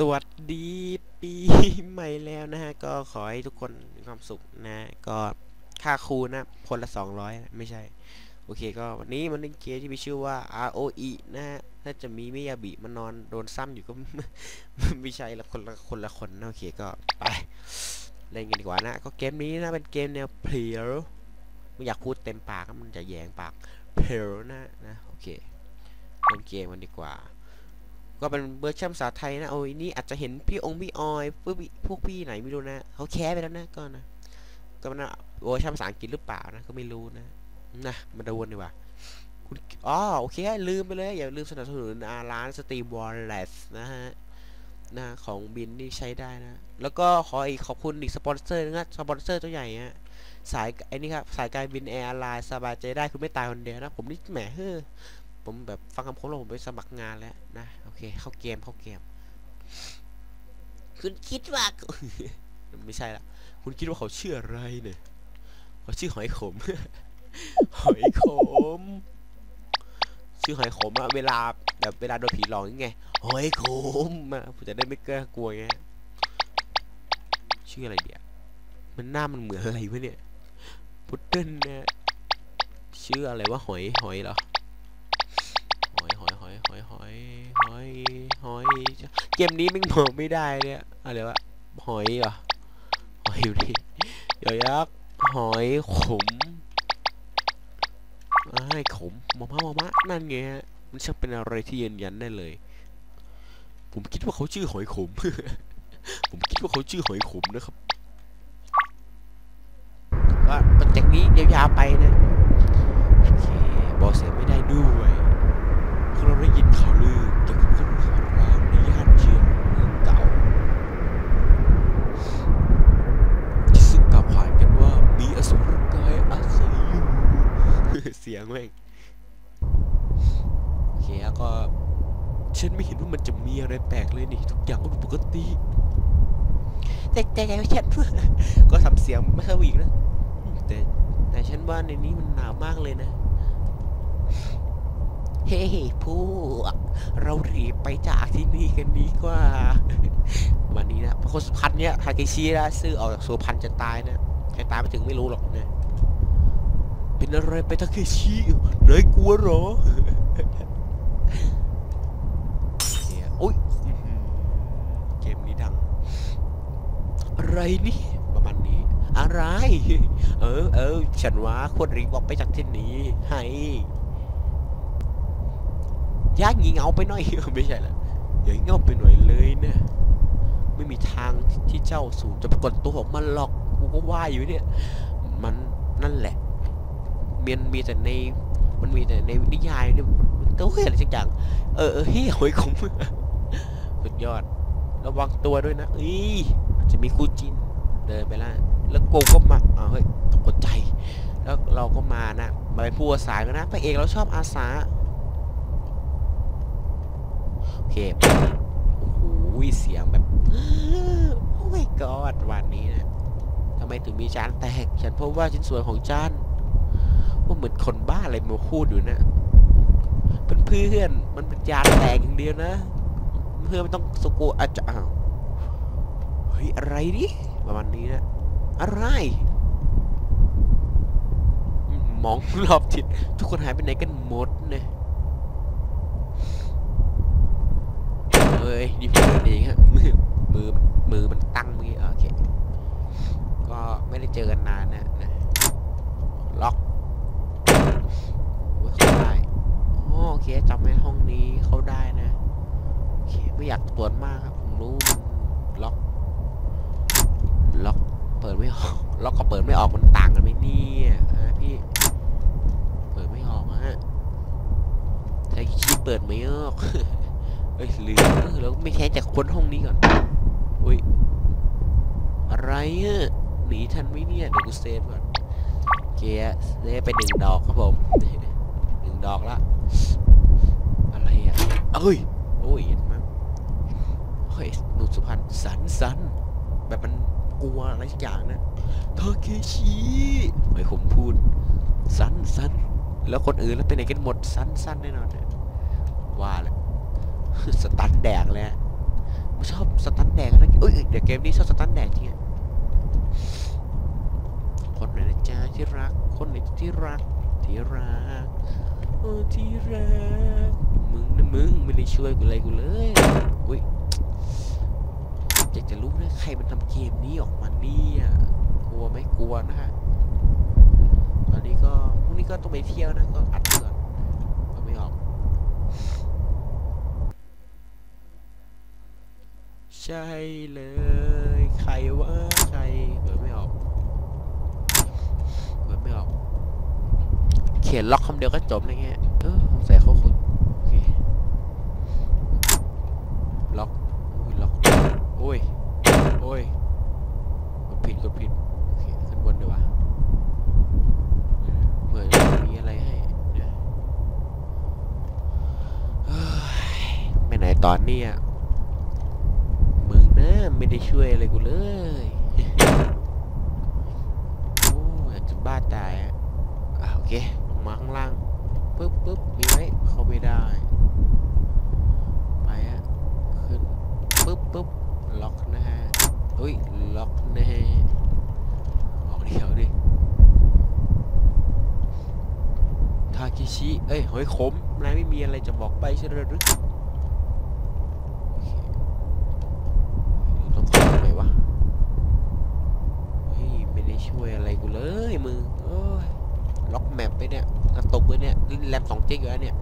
สวัสดีปีใหม่แล้วนะฮะ ก็ขอให้ทุกคนมีความสุขนะ ก็ค่าครูนะคนละสองร้อยไม่ใช่ โอเคก็วันนี้มันเล่นเกมที่มีชื่อว่า ROE นะฮะ ถ้าจะมีไมิยาบิมานอนโดนซ้ำอยู่ก็ ไม่ใช่ละคนละคนละคนนะโอเคก็ไป เล่นกันดีกว่านะ ก็เกมนี้นะ เป็นเกมแนวเพลียไม่อยากพูดเต็มปากมันจะแยงปากเพลนะนะโอเคเล่นเกมกันดีกว่า ก็เป็นเวอร์ชันภาษาไทยนะโอ้ยนี่อาจจะเห็นพี่องค์พี่ออยพวกพี่พวกพี่ไหนไม่รู้นะเขาแคสไปแล้วนะก็นะก็มันเวอร์ชันภาษาอังกฤษหรือเปล่านะก็ไม่รู้นะนะมาดูกันดีกว่าคุณอ๋อโอเคลืมไปเลยอย่าลืมสนับสนุนอาร้านสตรีมวอลเล็ตนะฮะนะของบินนี่ใช้ได้นะ แล้วก็ขออีกขอบคุณอีกสปอนเซอร์นะสปอนเซอร์ตัวใหญ่ฮะสายไอ้นี่ครับสายการบินแอร์ไลน์สบายใจได้คุณไม่ตายคนเดียวนะ ผมนี่แหมเฮ้อ ผมแบบฟังคำโค้งแล้วผมไปสมัครงานแล้วนะโอเคเข้าเกมเข้าเกม คุณคิดว่า ไม่ใช่ละคุณคิดว่าเขาชื่ออะไรเนี่ยเขาชื่อหอยขม หอยขม ชื่อหอยขมอะเวลาแบบเวลาโดนผีหลอกยังไงหอยขมอะผมจะได้ไม่กล้ากลัวไงชื่ออะไรเดียมันหน้ามันเหมือนอะไรวะเนี่ยพุดเดิ้ลเนี่ยชื่ออะไรวะหอยหอยเหรอ หอยหอยหอยเกมนี้ม่งบอกไม่ได้เนี่ยอะไรวะหอยเหรอหอยอยู่นี่เดี๋ยวยักษ์หอยขมไอ้ขมมะมะมะมะนั่นไงฮะมันช่างเป็นอะไรที่ยืนยันได้เลย ผมคิดว่าเขาชื่อหอยขม ผมคิดว่าเขาชื่อหอยขมนะครับก็โปรเจกต์นี้ยาวๆไปนะโอเคบอกเสียไม่ได้ด้วย ได้ยินข่าวลือเกี่ยวกับคนข่าวร้างในย่านเชียงเมืองเก่า ที่ซึ่งกล่าวขานกันว่ามีอสุรกายอาศัยอยู่เสียงแม่งเคแล้วก็ฉันไม่เห็นว่ามันจะมีอะไรแปลกเลยนี่ ทุกอย่างก็ดูปกติแต่แต่แต่ฉันก็ทำเสียงไม่ค่อยอีกนะแต่แต่ฉันว่าในนี้มันหนาวมากเลยนะ เฮ้พวกเรารีบไปจากที่นี่กันดีกว่า วันนี้นะคนสุพรรณเนี่ยฮาเกชินะซื้อออกจากสุพรรณจะตายนะใครตายไปถึงไม่รู้หรอกนะเป็นอะไรไปทาเคชินายกลัวเหรอเฮียโอ้ยอื้อหือเกมนี้ดัง อะไรนี่ประมาณนี้ อะไร เออเออฉันว่าควรรีบออกไปจากที่นี้ให้ ย่างีเงาไปหน่อยไม่ใช่ละอย่างีเงาไปหน่อยเลยเนะไม่มีทางที่เจ้าสู่จะปรากฏตัวออกมาหรอกกูก็ว่าอยู่เนี่ย มันนั่นแหละมันมีแต่ในมันมีแต่ในนิยายเนี่ยมันต้องเห็นอะไรสักอย่างเออเออเฮ้ยหอยขมสุดยอด ระวังตัวด้วยนะอีจะมีคู่จินเดินไปแล้วแล้วโกก็มาอ้าเฮ้ยตกใจ แล้วเราก็มานะมาเป็นผู้อาสากันนะพระเอกเราชอบอาสา เคโอ้โหเสียงแบบโอ้ my god วันนี้นะทำไมถึงมีจานแตก ฉันพบว่าชิ้นส่วนของจานว่าเหมือนคนบ้าอะไรมาพูดอยู่นะเพื่อนเพื่อนมันเป็นยานแตกอย่างเดียวนะ เพื่อนไม่ต้องสกูอาจจะอ้าวเฮ้ยอะไรดิประมาณนี้นะอะไรมองรอบทิศทุกคนหายไปไหนกันหมดเนี่ยเฮ้ ยนี่ผมเดินเองฮะมือมือมือมันตั้งเมื่อกี้โอเคก็ไม่ได้เจอกันนานนะนะล็อกเข้าได้โอเคจำไว้ห้องนี้เข้าได้นะโอเคไม่อยากตรวจมากครับผมรู้มันล็อก ล็อกเปิดไม่ออกล็อกก็เปิดไม่ออกมันต่างกันไหมเนี่ยฮะพี่เปิดไม่ออกอะฮะใช้คีย์เปิดไม่ออก เอ้ยลืมเออแล้วไม่ใช่จากคนห้องนี้ก่อนอุ้ยอะไรอะหนีทันไหมเนี่ยเดี๋ยวกูเซฟก่อนโอเคได้ไปหนึ่งดอกครับผมหนึ่งดอกละอะไรอะเอ้ยโอ้ยเห็นมั้ยเฮ้ยหนุ่มสุพรรณสันสันแบบมันกลัวอะไรสักอย่างนะเทอเคชิไอ้ผมพูดสันสันแล้วคนอื่นแล้วไปไหนกันหมดสันสันแน่นอนเนี่ยว่าเลยสตันแดกเลยฮะชอบสตันแดกนะเอ้ยเดี๋ยวเกมนี้ชอบสตันแดกจริงคนไหนนะจ๊ะที่รัก คนไหนที่รัก ที่รักโอ้ที่รัก มึงนะมึงไม่ได้ช่วยกูเลยกูเลยอุ้ยอยากจะรู้นะใครมันทำเกมนี้ออกมาเนี่ยกลัวไหมกลัวนะฮะตอนนี้ก็พรุ่งนี้ก็ต้องไปเที่ยวนะก็อัดก่อนก็ไม่ออก ใช่เลย ใครว่าใครเปิดไม่ออกเปิดไม่ออก เขียนล็อกคำเดียวก็จบอะไรเงี้ยเออสงสัยเขาคงโอเคล็อกอุ้ยล็อกโอ้ยโอ้ยกดผิดกดผิดโอเคขึ้นบนดีกว่าเผื่อจะมีอะไรให้เดี๋ยวเฮ้ยไปไหนตอนนี้ยมึงนะ ไม่ได้ช่วยอะไรกูเลยโอ้ยจะบ้าตายอะอะโอเคลงมาข้างล่างปึ๊บปึ๊บมีไหมเข้าไม่ได้ ไปอะขึ้นปึ๊บปึ๊บล็อกนะฮะอุ้ยล็อกนะฮะออกเดี๋ยวดิทาคิชิ เอ้ยหอยขมนายไม่มีอะไรจะบอกไปใช่หรือโอเคต้องเข้าตรงไหนวะเฮ้ยไม่ได้ ช่วยอะไรกูเลยมึงโอ้ยล็อกแมปไปเนี่ยกระตุกเลยเนี่ยลิ้นแรมสองเจ๊กอยู่แล้วเนี่ย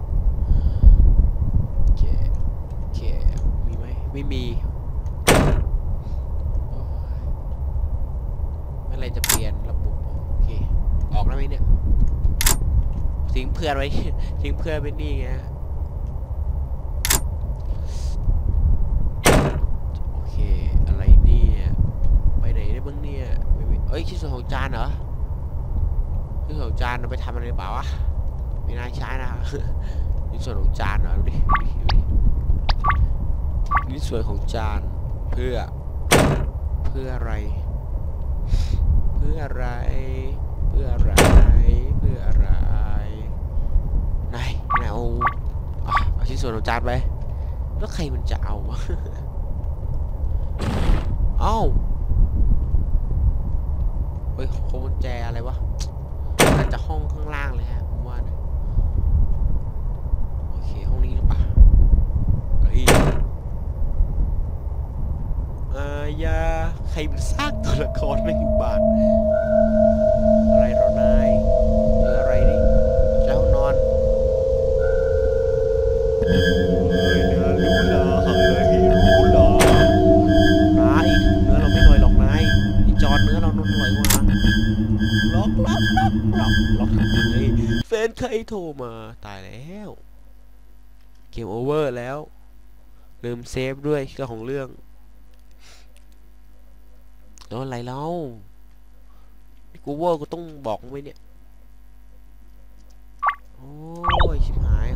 โอเคโอเคมีไหมไม่มีอ้ยเมื่อไรจะเปลี่ยนระบบโอเคออกแล้วไหมเนี่ยทิ้งเพื่อนไว้ทิ้งเพื่อนไปนี่ไงโอเคอะไรเนี่ยไปไหนได้บ้างเนี่ยไม่มีเอ้ยชิ้นส่วนของจานเหรอชิ้นส่วนของจานเอาไปทำอะไรเปล่าวะไม่น่าใช้นะชิ้นส่วนของจานเหรอดูดิดูดิชิ้นส่วนของจานเพื่อ เพื่ออะไร เพื่ออะไร เพื่ออะไรเพื่ออะไรนายนายเอาเอาชิ้นส่วนของจานไปแล้วใครมันจะเอาวะเอ้า เฮ้ยโคกุญแจอะไรวะน่าจะห้องข้างล่างเลยฮะผมว่านะโอเคห้องนี้หรือเปล่าเฮ้ยอายาใครเป็นซากตัวละครไม่อยู่บ้านอะไรหรอายแล้วเกมโอเวอร์แล้ว ลืมเซฟด้วยเรื่องของเรื่องแล้วอะไรเล่ากูว่ากูต้องบอกไว้เนี่ย โอ้ยชิบหาย